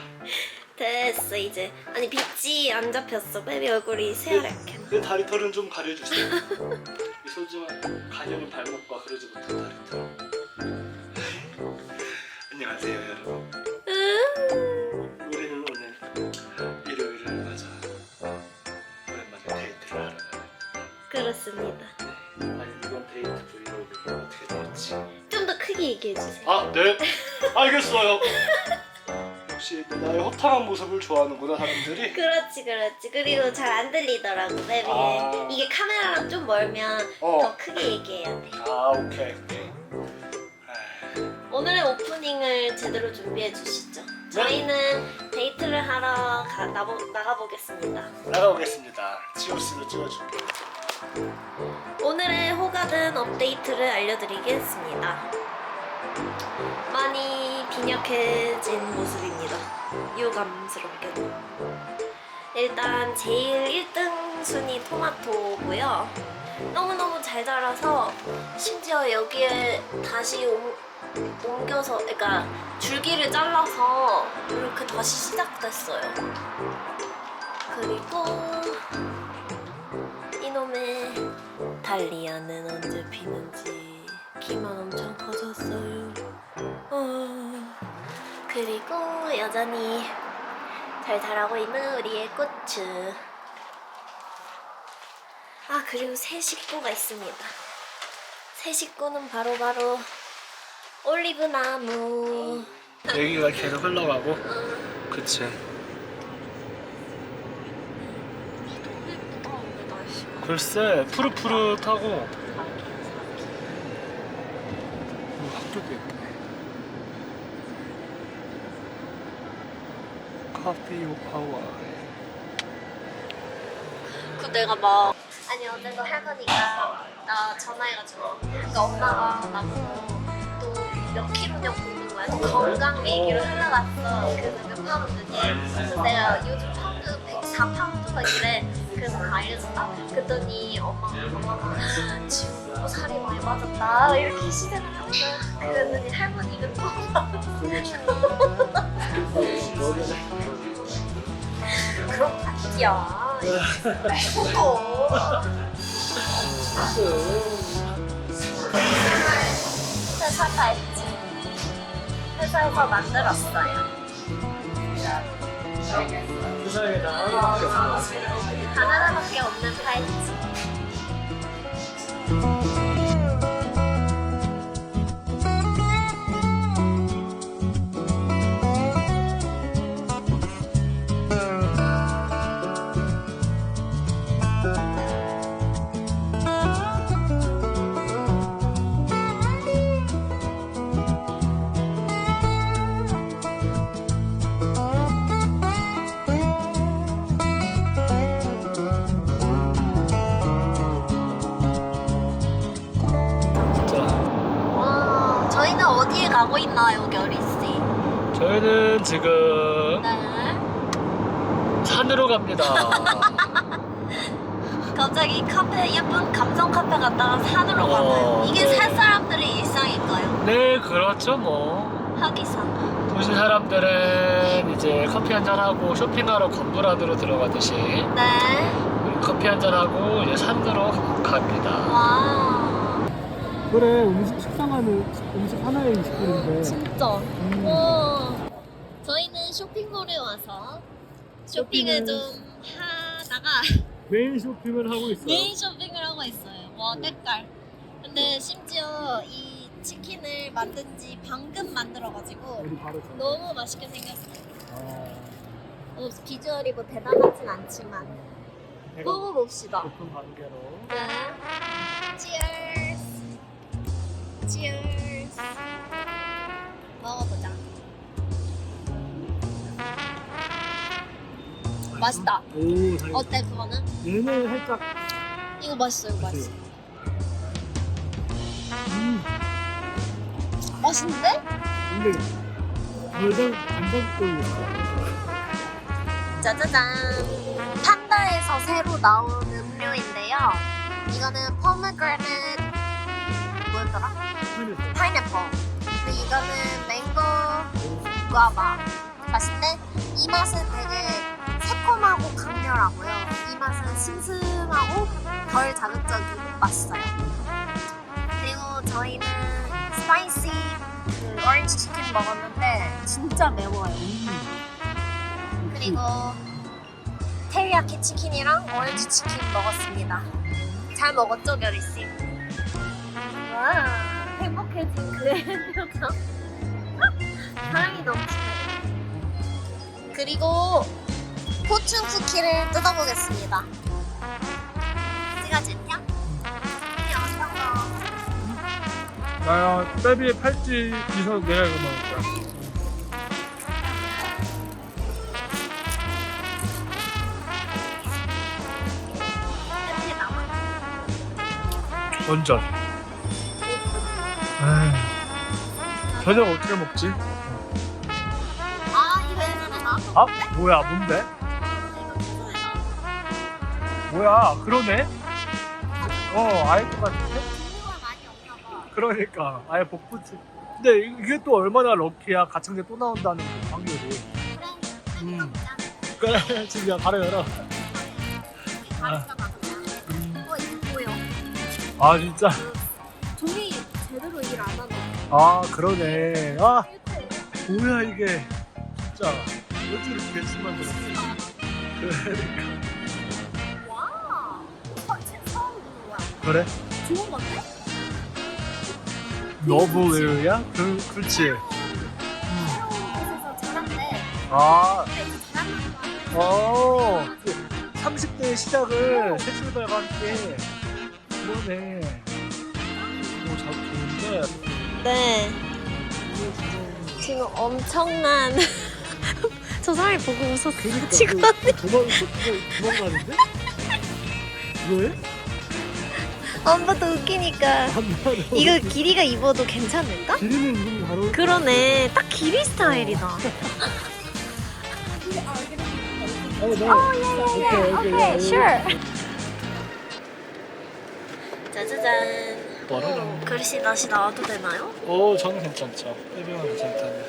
됐어 이제 아니 빛이 안 잡혔어 베비 얼굴이 새하얗게 내 다리 털은 좀 가려주세요. 이 소중한 가녀린 발목과 그러지 못한 다리 털. 안녕하세요 여러분. 음, 우리는 오늘 일요일을 맞아 오랜만에 데이트를 하러 가요. 그렇습니다 아니 이번 데이트 브이로그가 어떻게 될지. 좀 더 크게 얘기해 주세요 아 네. 알겠어요. 나의 허탈한 모습을 좋아하는구나 사람들이. 그렇지 그렇지 그리고 잘 안 들리더라고 베비 아. 이게 카메라랑 좀 멀면 어. 더 크게 얘기해야 돼 아 오케이 오케이. 아, 오늘의 오프닝을 제대로 준비해 주시죠 저희는 데이트를 하러 가, 나보, 나가보겠습니다 나가보겠습니다. 지오스로 찍어줄게. 오늘의 호가든 업데이트를 알려드리겠습니다. 많이 빈약해진 모습입니다. 유감스럽게도. 일단 제일 1등 순위 토마토고요. 너무너무 잘 자라서 심지어 여기에 다시 옮, 옮겨서 그러니까 줄기를 잘라서 이렇게 다시 시작됐어요. 그리고 이놈의 달리아는 언제 피는지 키만 엄청 커졌어요. 어, 그리고 여전히 잘 자라고 있는 우리의 꽃츠. 아 그리고 새 식구가 있습니다. 새 식구는 바로바로 올리브 나무. 얘기가 계속 흘러가고. 그치. 글쎄 푸릇푸릇하고 어, 학교도 예쁘 커피 하와. 그 내가 막 아니 어제도 할머니가 나 전화해가지고 그러니까 엄마가 나보고 또 몇 킬로냐고 묻는 거야. 또 건강 얘기를 하러 갔어. 그래서 몇 파운드니 그래서 내가 요즘 파운드 104파운드가 이래 그래서 다 알려줬다. 그랬더니 엄마, 엄마가 지금 너무 살이 많이 빠졌다. 이렇게 시작을 한 거야 그랬더니 할머니가 또 그런 파티야 회사 팔찌 회사에서 만들었어요. 나 하나밖에 하나밖에 없는 팔찌 지금 네 산으로 갑니다. 갑자기 카페 예쁜 감성 카페 갔다가 산으로 어, 가나요? 이게 네. 산 사람들의 일상일까요? 네, 그렇죠 뭐. 하기상 도시 사람들은 이제 커피 한잔 하고 쇼핑하러 건물 안으로 들어가듯이 네 커피 한잔 하고 이제 산으로 갑니다. 와 그래 음식 식상하는 음식 하나에 20불인데 진짜 와 저희는 쇼핑몰에 와서 쇼핑을 쇼핑을- 좀 하다가 메인 쇼핑을 하고 있어요 메인 쇼핑을 하고 있어요 와 때깔 근데 심지어 이 치킨을 만든 지 방금 만들어가지고 우리 바로 전 너무 맛있게 생겼어요 아, 어, 비주얼이 뭐 대단하진 않지만 배가 먹어봅시다 고픈 관계로 네. Cheers. Cheers. 먹어보자. 맛있다. 오 어때 그거는? 얘는 살짝 이거 맛있어. 이거 맛있어. 음 맛있는데? 근데 간장 간장도 있어 짜자잔. 판다에서 새로 나온 음료인데요. 이거는 포메그라넷 뭐였더라? 파인애플 파인애플. 근데 이거는 맹고 구아바 맛인데 이 맛은 되게 새콤하고 강렬하고요. 이 맛은 슴슴하고 덜 자극적이고 맛있어요. 그리고 저희는 스파이시 그 오렌지 치킨 먹었는데 진짜 매워요. 그리고 테리야키 치킨이랑 오렌지 치킨 먹었습니다. 잘 먹었죠, 결이 씨? 와, 행복해진 그의 표정. 사랑이 넘치네. 그리고 포춘 쿠키를 뜯어보겠습니다. 찍어줄게요. 나야 빼비의 팔찌 비서 내가 이거 먹을 거야. 에이, 저녁 어떻게 먹지? 아, 이거 예전에 나왔던 아 뭐야 뭔데? 뭐야 그러네? 어 아예 똑같은데? 그러니까 아예 복붙이. 근데 이- 이게 또 얼마나 럭키야 가창대 또 나온다는 그 확률이. 음. 짠. 그래 지금 야 바로 열어. 보여. 아 진짜. 종이 제대로 일 안 하네. 아 그러네. 아 뭐야 이게 진짜 어떻게 이렇게 심한 거지? 그러니까 그래? 좋은 건데? 너브웨어야? 그 그렇지. 잘한대. 아 근데 이제 잘하는 거 아니야? 어. 30대의 시작을 새 출발과 함께 그러네. 오, 잘 좋은데. 네. 지금 엄청난 저 사람이 보고 웃었어. 그러니까 지금 그 도망 도망 도망가는데? 왜? 엄마도 웃기니까. 이거 길이가 입어도 괜찮을까? 길이는 이름 바로. 그러네. 딱 길이 스타일이다. 어, 네. 오케이 오케이. 오케이, sure. 짜자잔. 글씨 다시 나와도 되나요? 어, 저는 괜찮죠. 해병은 괜찮다네.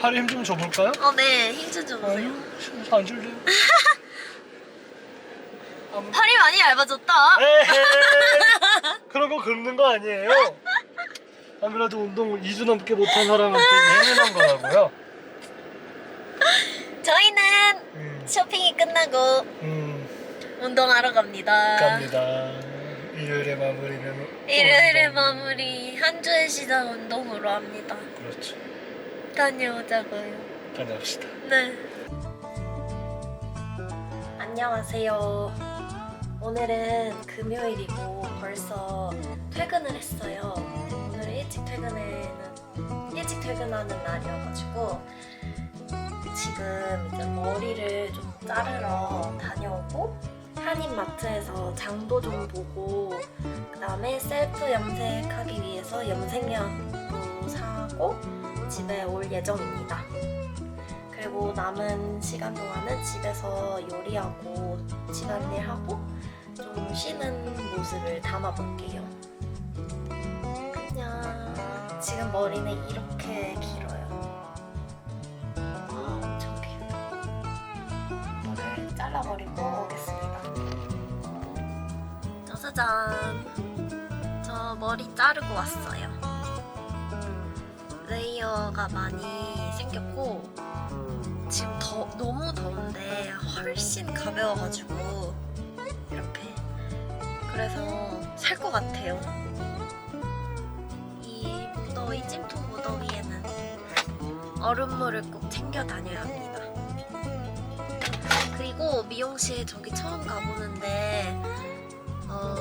팔에 힘 좀 줘볼까요? 어, 네. 힘좀 줘보세요. 아유, 안 줄래요? 팔이 많이 얇아졌다. 에헤이. 그런 거 긁는 거 아니에요? 안 그래도 운동 2주 넘게 못한 사람한테 예민한 거라고요. 저희는 음, 쇼핑이 끝나고 음, 운동하러 갑니다. 갑니다. 일요일에 마무리는 일요일에 운동. 마무리 한 주의 시작 운동으로 합니다. 그렇죠. 다녀오자고요. 다녀옵시다. 네. 안녕하세요. 오늘은 금요일이고 벌써 퇴근을 했어요. 오늘 일찍 퇴근에는 일찍 퇴근하는 날이어가지고 지금 이제 머리를 좀 자르러 다녀오고 한인마트에서 장도 좀 보고 그다음에 셀프 염색하기 위해서 염색약도 사고 집에 올 예정입니다. 그리고 남은 시간 동안은 집에서 요리하고 집안일 하고 좀 쉬는 모습을 담아볼게요. 안녕. 지금 머리는 이렇게 길어요. 아, 엄청 길다. 이거를 잘라버리고 오겠습니다. 짜자잔. 저 머리 자르고 왔어요. 레이어가 많이 생겼고 지금 더, 너무 더운데 훨씬 가벼워가지고 그래서 살 것 같아요 이 무더위 찜통 무더위에는 얼음물을 꼭 챙겨 다녀야 합니다 그리고 미용실 저기 처음 가보는데 어,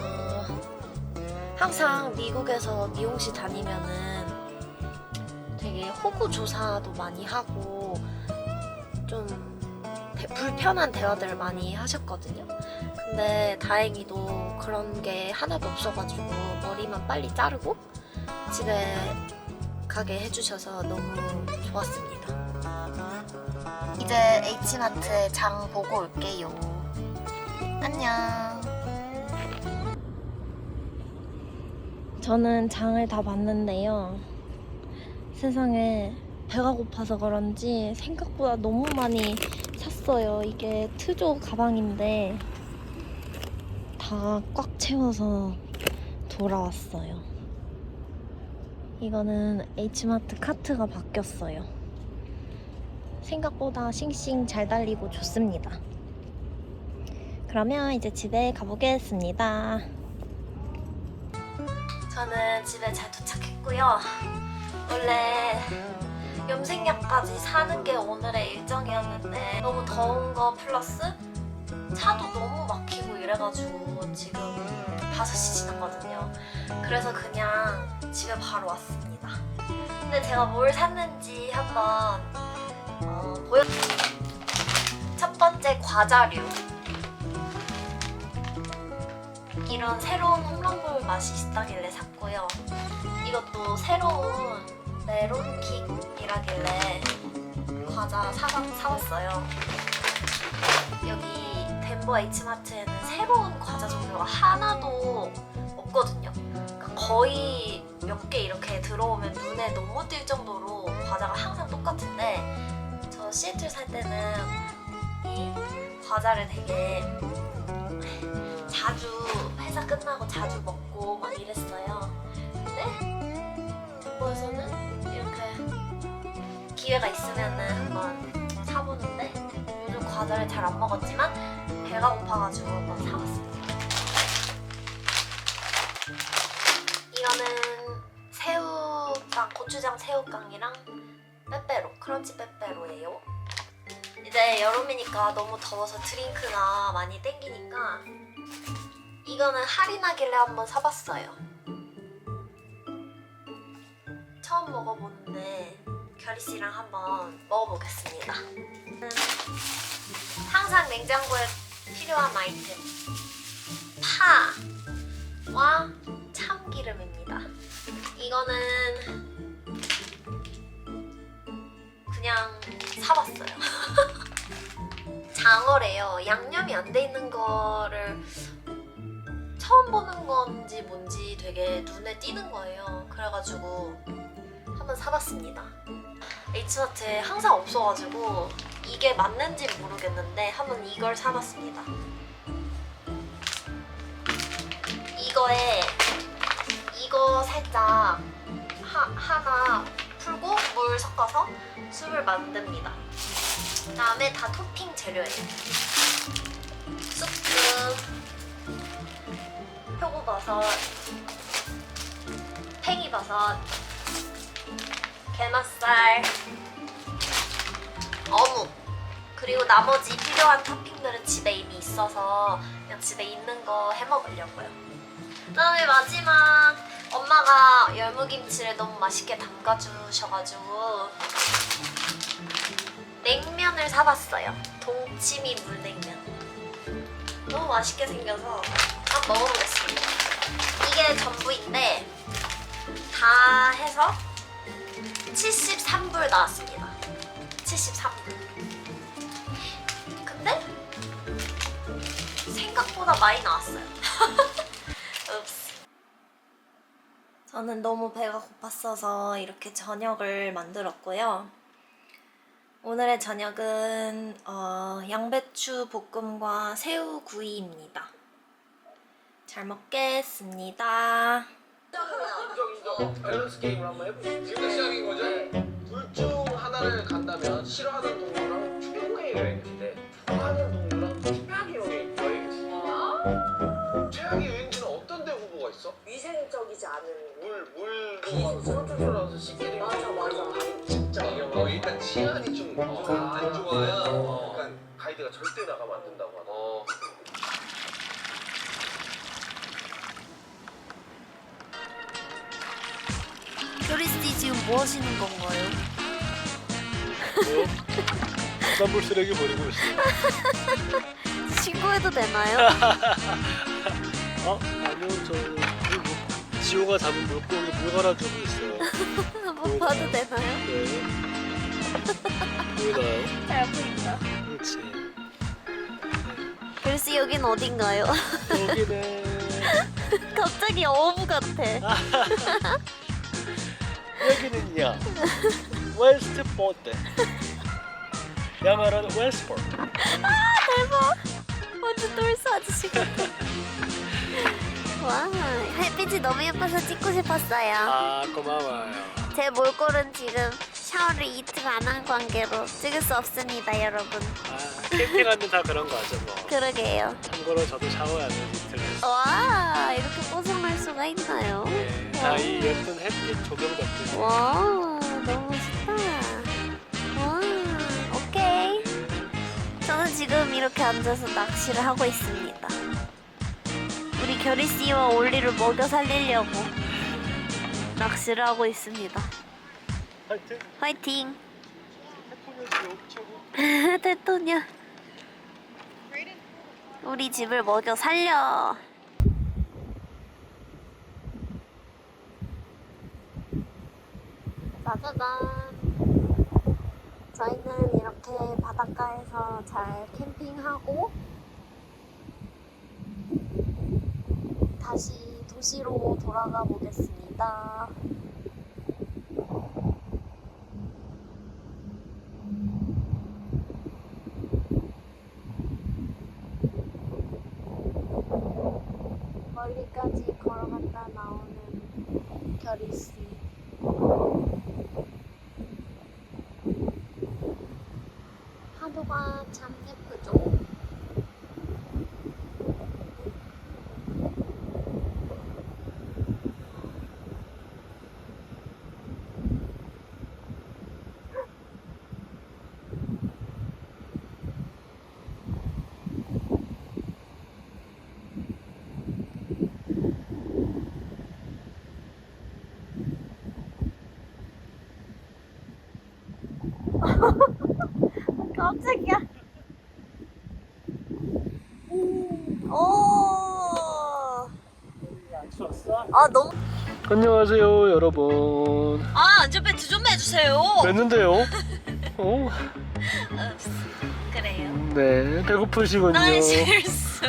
항상 미국에서 미용실 다니면은 되게 호구 조사도 많이 하고 좀 대- 불편한 대화들을 많이 하셨거든요. 근데 다행히도 그런 게 하나도 없어가지고 머리만 빨리 자르고 집에 가게 해주셔서 너무 좋았습니다. 이제 H마트에 장 보고 올게요. 안녕. 저는 장을 다 봤는데요. 세상에 배가 고파서 그런지 생각보다 너무 많이 샀어요. 이게 트조 가방인데 다 꽉 채워서 돌아왔어요. 이거는 H마트 카트가 바뀌었어요. 생각보다 싱싱 잘 달리고 좋습니다. 그러면 이제 집에 가보겠습니다. 저는 집에 잘 도착했고요. 원래 염색약까지 사는 게 오늘의 일정이었는데 너무 더운 거 플러스 차도 너무 막히고 이래가지고 지금 5시 지났거든요. 그래서 그냥 집에 바로 왔습니다. 근데 제가 뭘 샀는지 한번 어, 보여. 첫 번째 과자류. 이런 새로운 홈런볼 맛이 있다길래 샀고요. 이것도 새로운 메론킥이라길래 과자 사, 사왔어요. 여기 덴버 H마트에는 새로운 과자 종류가 하나도 없거든요. 그러니까 거의 몇 개 이렇게 들어오면 눈에 너무 띌 정도로 과자가 항상 똑같은데 저 시애틀 살 때는 이 과자를 되게 자주 회사 끝나고 자주 먹고 막 이랬어요. 근데 덴버에서는 이렇게 기회가 있으면은 한번 사보는데 요즘 과자를 잘 안 먹었지만 배가 고파가지고 한번 사봤습니다. 이거는 새우깡, 고추장 새우깡이랑 빼빼로, 크런치 빼빼로예요. 이제 여름이니까 너무 더워서 드링크가 많이 땡기니까 이거는 할인하길래 한번 사봤어요. 처음 먹어보는데 결이 씨랑 한번 먹어보겠습니다. 음, 항상 냉장고에 필요한 아이템 파와 참기름입니다. 이거는 그냥 사봤어요. 장어래요. 양념이 안 돼 있는 거를 처음 보는 건지 뭔지 되게 눈에 띄는 거예요. 그래가지고 한번 사봤습니다. H마트에 항상 없어가지고 이게 맞는지 모르겠는데 한번 이걸 사봤습니다. 이거에 이거 살짝 하, 하나 풀고 물 섞어서 술을 만듭니다. 그 다음에 다 토핑 재료예요. 쑥갓, 표고버섯, 팽이버섯, 게맛살, 어묵 그리고 나머지 필요한 토핑들은 집에 이미 있어서 그냥 집에 있는 거 해먹으려고요. 그다음에 마지막 엄마가 열무김치를 너무 맛있게 담가주셔가지고 냉면을 사봤어요. 동치미 물냉면. 너무 맛있게 생겨서 한번 먹어보겠습니다. 이게 전부인데 다 해서 73불 나왔습니다. 73불. 근데 생각보다 많이 나왔어요. 저는 너무 배가 고팠어서 이렇게 저녁을 만들었고요. 오늘의 저녁은 어, 양배추 볶음과 새우 구이입니다. 잘 먹겠습니다. 밸런스 게임을 한번 해보죠. 지금 시작인 거죠? 둘중 하나를 간다면 싫어하는 동물랑 최고의 여행지인데 좋아하는 동물랑 최악의 여행, 여행지. 최악의 여행지는 어떤 데 후보가 있어? 위생적이지 않은 물, 물도 쫄쫄쫄하면서 씻게 되고 맞아, 맞아. 방이 진짜 위험하고 어, 일단 치안이 좀안 좋아야 어. 약간 가이드가 절대 나가면 안 된다고 하더라고. 어. 씨 지금 뭐 하시는 건가요? 뭐요? 부산물 쓰레기 버리고 있어요. 신고해도 되나요? 어? 아니요, 저그 뭐, 지호가 잡은 물고기 물 갈아주고 있어요. 한번 봐도 되나요? 네. 보이나요? 잘 보인다. 그렇지. 씨 여긴 어딘가요? 여기는 갑자기 어부 같아. 여기는요 웨스트 포트 영어로는 웨스트 포트 대박. 완전 똘스 아저씨 같아. 와, 햇빛이 너무 예뻐서 찍고 싶었어요. 아 고마워요 제 몰골은 지금 샤워를 이틀 안 한 관계로 찍을 수 없습니다, 여러분. 아 캠핑하면 다 그런 거죠 뭐 그러게요. 참고로 저도 샤워 안 해서 이틀 했어요 와, 이렇게 뽀송할 수가 있나요? 네, 다이 예쁜 햇빛 조명 덕분에 와, 이렇게 앉아서 낚시를 하고 있습니다. 우리 결희 씨와 올리를 먹여 살리려고 낚시를 하고 있습니다. 화이팅! 최고 대토녀. 우리 집을 먹여 살려. 짜자잔. 저희는 이렇게 바닷가에서 잘 캠핑하고 다시 도시로 돌아가 보겠습니다. 멀리까지 걸어갔다 나오는 결이 씨. 파도가 참 예쁘죠. 깜짝이야. 오. 안 추웠어? 아 너무. 안녕하세요 여러분 아 안전벨트 좀 해주세요. 됐는데요? 어? 그래요. 네 배고프시군요 나의 실수.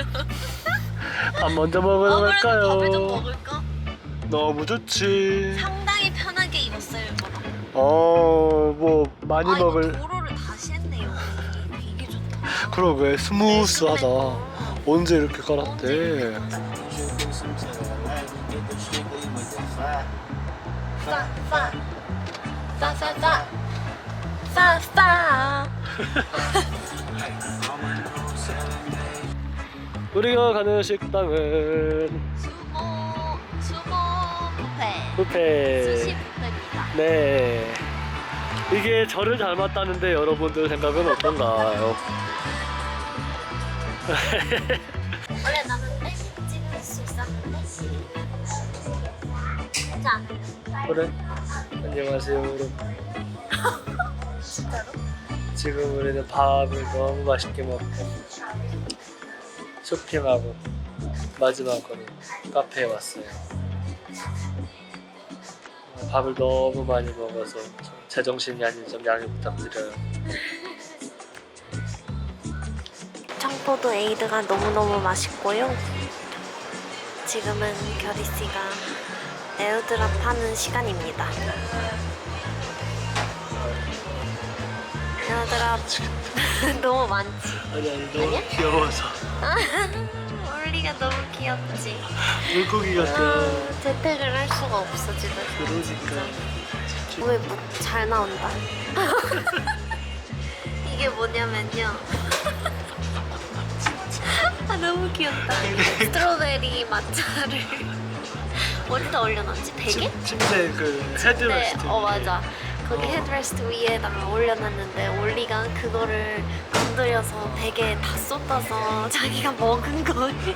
밥 먼저 먹으러 아무래도 갈까요? 밥을 좀 먹을까? 너무 좋지 상당히 편하게 입었어요 이거랑. 어뭐 많이 아 먹을 이거 도로를 다시 했네요. 이게 좋다. 그러게 스무스하다 언제 이렇게 깔았대 싸싸 싸싸싸 싸싸. 우리가 가는 식당은 수모 수모 뷔페. 뷔페 수시 뷔페입니다. 네 이게 저를 닮았다는데 여러분들 생각은 어떤가요? 원래 나는 떼 찍을 수 있었는데. 자, 그래 안녕하세요 여러분 진짜로? 지금 우리는 밥을 너무 맛있게 먹고 쇼핑하고 마지막으로 카페에 왔어요. 어, 밥을 너무 많이 먹어서 좀 제정신이 아닌 점 양해 부탁드려요. 청포도 에이드가 너무너무 맛있고요. 지금은 결희 씨가 에어드랍 하는 시간입니다. 에어드랍 너무 많지. 아니 아니 너무 아니야? 귀여워서 올리가 너무 귀엽지. 물고기 같아. 아, 재택을 할 수가 없어 집에서. 그러니까 왜잘 나온다. 이게 뭐냐면요. 아 너무 귀엽다. 스트로베리 마차를 어디다 올려놨지? 베개? 침대 그 네, 헤드레스트. 어 맞아. 거기 어. 헤드레스트 위에다가 올려놨는데 올리가 그거를 건드려서 베개에 다 쏟아서 자기가 먹은 거예요.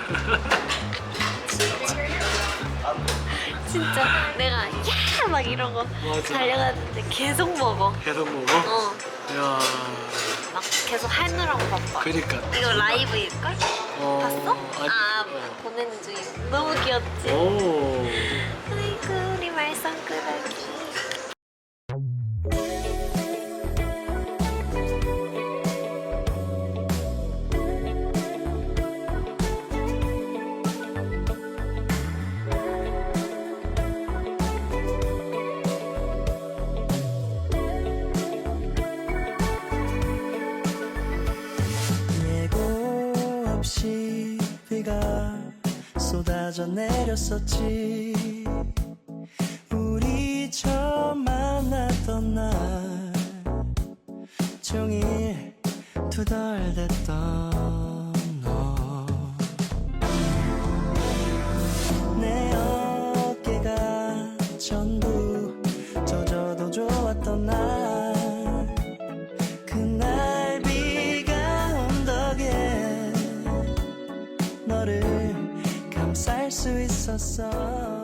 진짜 내가 야 막 이러고 맞아. 달려갔는데 계속 먹어. 계속 먹어? 어, 이야 막 계속 하느라고 바빠. 그니까. 이거 라이브일걸? 어, 봤어? 아니, 아, 어. 보내는 중이야. 너무 귀엽지? 오. 아이고, 우리 말썽꾸러기. 없이 비가 쏟아져 내렸었지. 우리 처음 만났던 날 종일 투덜댔던 sa